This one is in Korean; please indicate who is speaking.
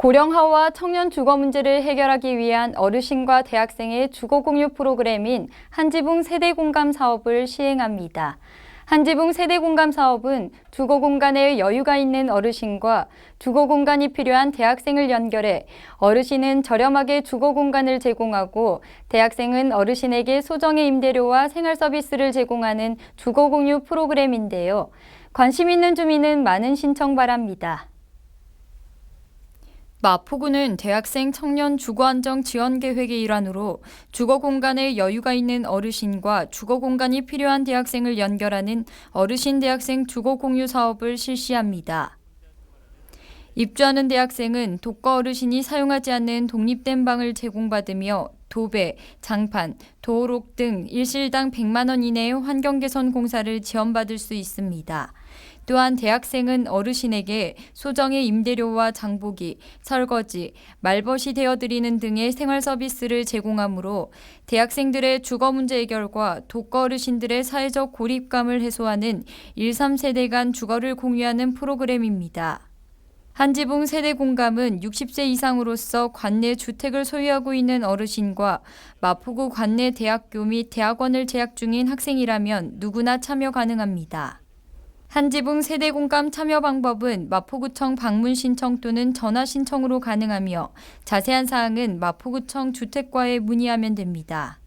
Speaker 1: 고령화와 청년 주거 문제를 해결하기 위한 어르신과 대학생의 주거 공유 프로그램인 한지붕 세대 공감 사업을 시행합니다. 한지붕 세대 공감 사업은 주거 공간에 여유가 있는 어르신과 주거 공간이 필요한 대학생을 연결해 어르신은 저렴하게 주거 공간을 제공하고 대학생은 어르신에게 소정의 임대료와 생활 서비스를 제공하는 주거 공유 프로그램인데요. 관심 있는 주민은 많은 신청 바랍니다. 마포구는 대학생 청년 주거 안정 지원 계획의 일환으로 주거 공간에 여유가 있는 어르신과 주거 공간이 필요한 대학생을 연결하는 어르신 대학생 주거 공유 사업을 실시합니다. 입주하는 대학생은 독거 어르신이 사용하지 않는 독립된 방을 제공받으며 도배, 장판, 도어록 등 일실당 100만 원 이내의 환경 개선 공사를 지원받을 수 있습니다. 또한 대학생은 어르신에게 소정의 임대료와 장보기, 설거지, 말벗이 되어드리는 등의 생활 서비스를 제공하므로 대학생들의 주거 문제 해결과 독거 어르신들의 사회적 고립감을 해소하는 1, 3세대 간 주거를 공유하는 프로그램입니다. 한지붕 세대 공감은 60세 이상으로서 관내 주택을 소유하고 있는 어르신과 마포구 관내 대학교 및 대학원을 재학 중인 학생이라면 누구나 참여 가능합니다. 한지붕 세대 공감 참여 방법은 마포구청 방문 신청 또는 전화 신청으로 가능하며 자세한 사항은 마포구청 주택과에 문의하면 됩니다.